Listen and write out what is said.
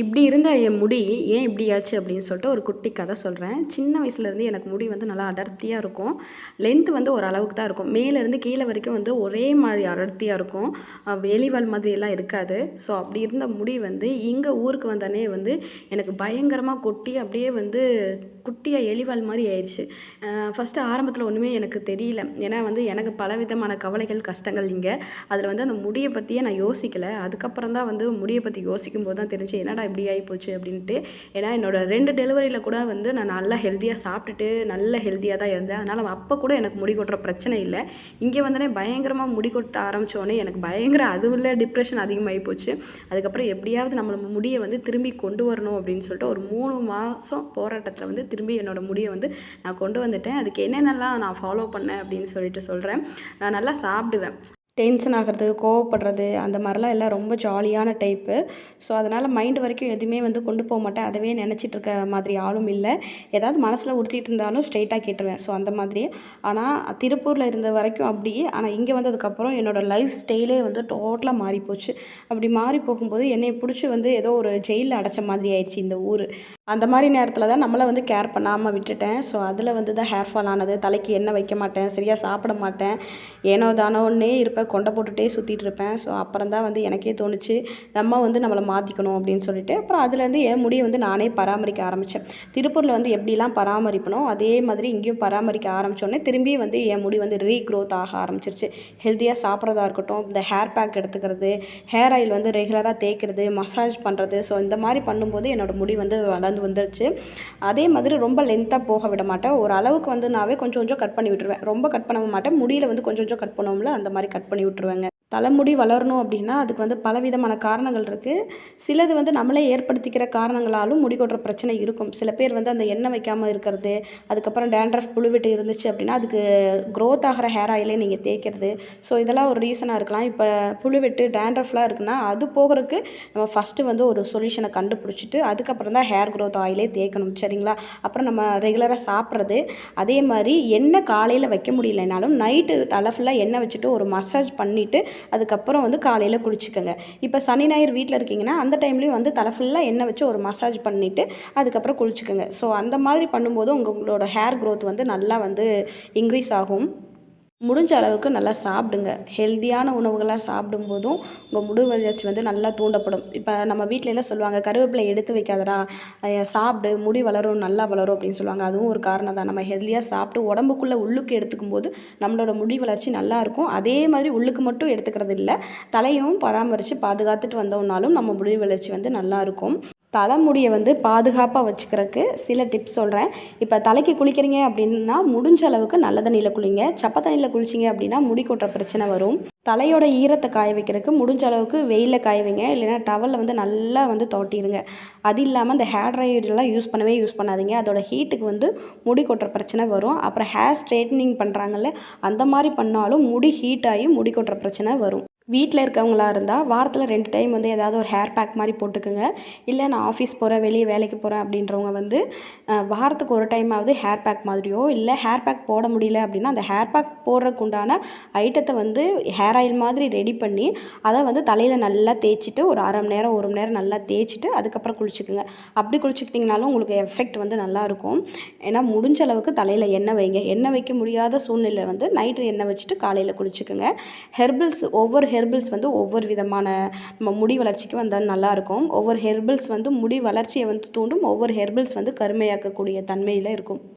இப்படி இருந்த என் முடி ஏன் இப்படி ஆச்சு அப்படின்னு சொல்லிட்டு ஒரு குட்டி கதை சொல்கிறேன் சின்ன வயசுலேருந்து எனக்கு முடி வந்து நல்லா அடர்த்தியாக இருக்கும். லென்த் வந்து ஒரு அளவுக்கு தான் இருக்கும். மேலேருந்து கீழே வரைக்கும் வந்து ஒரே மாதிரி அடர்த்தியாக இருக்கும். எலிவால் மாதிரியெல்லாம் இருக்காது. ஸோ அப்படி இருந்த முடி வந்து இங்கே ஊருக்கு வந்தானே வந்து எனக்கு பயங்கரமாக கொட்டி அப்படியே வந்து குட்டியாக எலிவால் மாதிரி ஆயிடுச்சு. ஃபஸ்ட்டு ஆரம்பத்தில் ஒன்றுமே எனக்கு தெரியல. ஏன்னா வந்து எனக்கு பல விதமான கவலைகள் கஷ்டங்கள் இங்கே. அதில் வந்து அந்த முடியை பற்றியே நான் யோசிக்கலை. அதுக்கப்புறம் தான் வந்து முடியை பற்றி யோசிக்கும் போது தான் தெரிஞ்சு என்னடா இப்படி ஆகிப்போச்சு அப்படின்ட்டு. ஏன்னா என்னோடய ரெண்டு டெலிவரியில் கூட வந்து நான் நல்லா ஹெல்த்தியாக சாப்பிட்டுட்டு நல்ல ஹெல்த்தியாக தான் இருந்தேன். அதனால் அப்போ கூட எனக்கு முடி கொட்டுற பிரச்சனை இல்லை. இங்கே வந்தோடனே பயங்கரமாக முடி கொட்ட ஆரம்பித்தோடனே எனக்கு பயங்கர அதுவில் டிப்ரெஷன் அதிகமாகி போச்சு அதுக்கப்புறம் எப்படியாவது நம்ம முடியை வந்து திரும்பி கொண்டு வரணும் அப்படின்னு சொல்லிட்டு ஒரு மூணு மாதம் போராட்டத்தில் வந்து திரும்பி என்னோடய முடியை வந்து நான் கொண்டு வந்துட்டேன். அதுக்கு என்னென்னலாம் நான் ஃபாலோ பண்ணேன் அப்படின்னு சொல்லிட்டு சொல்கிறேன் நான் நல்லா சாப்பிடுவேன். டென்ஷன் ஆகிறது கோவப்படுறது அந்த மாதிரிலாம் எல்லாம் ரொம்ப ஜாலியான டைப்பு ஸோ அதனால் மைண்டு வரைக்கும் எதுவுமே வந்து கொண்டு போக மாட்டேன். அதவே நினச்சிட்டு இருக்க மாதிரி ஆளும் இல்லை. ஏதாவது மனசில் உறுத்திட்டு இருந்தாலும் ஸ்ட்ரெயிட்டாக கேட்டுருவேன். ஸோ அந்த மாதிரி. ஆனால் திருப்பூரில் இருந்த வரைக்கும் அப்படி. ஆனால் இங்கே வந்ததுக்கப்புறம் என்னோடய லைஃப் ஸ்டைலே வந்து டோட்டலாக மாறிப்போச்சு. அப்படி மாறி போகும்போது என்னை பிடிச்சி வந்து ஏதோ ஒரு ஜெயிலில் அடைச்ச மாதிரி ஆயிடுச்சு இந்த ஊர். அந்த மாதிரி நேரத்தில் தான் நம்மளை வந்து கேர் பண்ணாமல் விட்டுட்டேன். ஸோ அதில் வந்து தான் ஹேர் ஃபால் ஆனது. தலைக்கு எண்ணெய் வைக்க மாட்டேன். சரியாக சாப்பிட மாட்டேன். ஏனோ தானோன்னே இருப்பேன் கொண்டை போட்டுகிட்டே சுற்றிட்டு இருப்பேன். ஸோ அப்புறம் தான் வந்து எனக்கே தோணுச்சு நம்ம வந்து நம்மளை மாற்றிக்கணும் அப்படின்னு சொல்லிட்டு. அப்புறம் அதுலேருந்து என் முடியை வந்து நானே பராமரிக்க ஆரம்பித்தேன் திருப்பூரில் வந்து எப்படிலாம் பராமரிப்பனோ அதே மாதிரி இங்கேயும் பராமரிக்க ஆரம்பித்தோடனே திரும்பி வந்து என் முடி வந்து ரீக்ரோத் ஆக ஆரம்பிச்சிருச்சு. ஹெல்த்தியாக சாப்பிட்றதா இருக்கட்டும் இந்த ஹேர் பேக் எடுத்துக்கிறது ஹேர் ஆயில் வந்து ரெகுலராக தேய்க்கிறது மசாஜ் பண்ணுறது ஸோ இந்த மாதிரி பண்ணும்போது என்னோடய முடி வந்து வளர்ந்து வளர்ந்து வந்துருச்சு. அதே மாதிரி ரொம்ப லென்த்தாக போக விட மாட்டேன். ஒரு அளவுக்கு வந்து நாவே கொஞ்சம் கொஞ்சம் கட் பண்ணி விட்டுருவேன். ரொம்ப கட் பண்ண மாட்டேன். முடியில் வந்து கொஞ்சம் கொஞ்சம் கட் பண்ணுவோம்ல அந்த மாதிரி கட் பண்ணி விட்டுருவேங்க. தலைமுடி வளரணும் அப்படின்னா அதுக்கு வந்து பலவிதமான காரணங்கள் இருக்குது சிலது வந்து நம்மளே ஏற்படுத்திக்கிற காரணங்களாலும் முடி கொட்டுற பிரச்சனை இருக்கும். சில பேர் வந்து அந்த எண்ணெய் வைக்காமல் இருக்கிறது அதுக்கப்புறம் டேண்ட்ரஃப் புழுவிட்டு இருந்துச்சு அப்படின்னா அதுக்கு க்ரோத் ஆகிற ஹேர் ஆயிலே நீங்கள் தேய்க்கிறது. ஸோ இதெல்லாம் ஒரு ரீசனாக இருக்கலாம். இப்போ புழுவிட்டு டேண்ட்ரஃப்லாம் இருக்குன்னா அது போகிறதுக்கு நம்ம ஃபஸ்ட்டு வந்து ஒரு சொல்யூஷனை கண்டுபிடிச்சிட்டு அதுக்கப்புறம் தான் ஹேர் க்ரோத் ஆயிலே தேய்க்கணும். சரிங்களா? அப்புறம் நம்ம ரெகுலராக சாப்பிட்றது. அதே மாதிரி எண்ணெய் காலையில் வைக்க முடியலைனாலும் நைட்டு தலை ஃபுல்லாக எண்ணெய் வச்சுட்டு ஒரு மசாஜ் பண்ணிவிட்டு அதுக்கப்புறம் வந்து காலையில் குளிச்சுக்கோங்க. இப்போ சனி ஞாயிறு வீட்டில் இருக்கீங்கன்னா அந்த டைம்லேயும் வந்து தலை ஃபுல்லாக எண்ணெய் வச்சு ஒரு மசாஜ் பண்ணிவிட்டு அதுக்கப்புறம் குளிச்சுக்கோங்க. ஸோ அந்த மாதிரி பண்ணும்போது உங்களோட ஹேர் க்ரோத் வந்து நல்லா வந்து இன்க்ரீஸ் ஆகும். முடிஞ்ச அளவுக்கு நல்லா சாப்பிடுங்க. ஹெல்த்தியான உணவுகளாக சாப்பிடும்போதும் உங்கள் முடி வளர்ச்சி வந்து நல்லா தூண்டப்படும். இப்போ நம்ம வீட்டில எல்லாம் சொல்லுவாங்க? கருவேப்பிலை எடுத்து வைக்காதடா. சாப்பிடு முடி வளரும் நல்லா வளரும் அப்படின்னு சொல்லுவாங்க. அதுவும் ஒரு காரணம் தான். நம்ம ஹெல்த்தியாக சாப்பிட்டு உடம்புக்குள்ளே உள்ளுக்கு எடுத்துக்கும் போது நம்மளோட முடி வளர்ச்சி நல்லாயிருக்கும் அதே மாதிரி உள்ளுக்கு மட்டும் எடுத்துக்கிறது இல்லை தலையும் பராமரித்து பாதுகாத்துட்டு வந்தோம்னாலும் நம்ம முடி வளர்ச்சி வந்து நல்லாயிருக்கும் தலைமுடியை வந்து பாதுகாப்பாக வச்சுக்கிறதுக்கு சில டிப்ஸ் சொல்கிறேன் இப்போ தலைக்கு குளிக்கிறீங்க அப்படின்னா முடிஞ்ச அளவுக்கு நல்ல தண்ணியில் குளிங்க. சப்ப தண்ணியில் குளிச்சிங்க அப்படின்னா முடி கொட்டுற பிரச்சனை வரும். தலையோட ஈரத்தை காய வைக்கிறதுக்கு முடிஞ்ச அளவுக்கு வெயிலில் காய வைங்க. இல்லைன்னா டவலில் வந்து நல்லா வந்து தோட்டிடுங்க அது இல்லாமல் இந்த ஹேர் ட்ரையர்லாம் யூஸ் பண்ணவே யூஸ் பண்ணாதீங்க. அதோட ஹீட்டுக்கு வந்து முடி கொட்டுற பிரச்சனை வரும். அப்புறம் ஹேர் ஸ்ட்ரைட்னிங் பண்ணுறாங்கல்ல அந்த மாதிரி பண்ணாலும் முடி ஹீட் ஆகி முடி கொட்டுற பிரச்சனை வரும். வீட்டில் இருக்கவங்களா இருந்தால் வாரத்தில் ரெண்டு டைம் வந்து ஏதாவது ஒரு ஹேர் பேக் மாதிரி போட்டுக்கோங்க. இல்லை நான் ஆஃபீஸ் போகிறேன் வெளியே வேலைக்கு போகிறேன் அப்படின்றவங்க வந்து வாரத்துக்கு ஒரு டைமாவது ஹேர் பேக் மாதிரியோ இல்லை ஹேர் பேக் போட முடியல அப்படின்னா அந்த ஹேர் பேக் போடுறதுக்கு உண்டான ஐட்டத்தை வந்து ஹேர் ஆயில் மாதிரி ரெடி பண்ணி அதை வந்து தலையில் நல்லா தேய்ச்சிட்டு ஒரு அரை மணி நேரம் ஒரு மணி நேரம் நல்லா தேய்ச்சிட்டு அதுக்கப்புறம் குளிச்சுக்குங்க. அப்படி குளிச்சுக்கிட்டிங்கனாலும் உங்களுக்கு எஃபெக்ட் வந்து நல்லாயிருக்கும் ஏன்னா முடிஞ்ச அளவுக்கு தலையில் எண்ணெய் வைங்க. எண்ணெய் வைக்க முடியாத சூழ்நிலை வந்து நைட்டு எண்ணெய் வச்சுட்டு காலையில் குளிச்சுக்குங்க. ஹெர்பல்ஸ் ஒவ்வொரு ஹெர்பிள்ஸ் வந்து ஒவ்வொரு விதமான நம்ம முடி வளர்ச்சிக்கு வந்தால் நல்லாயிருக்கும். ஒவ்வொரு ஹெர்பிள்ஸ் வந்து முடி வளர்ச்சியை வந்து தூண்டும் ஒவ்வொரு ஹெர்பிள்ஸ் வந்து கருமையாக்கக்கூடிய தன்மையில் இருக்கும்.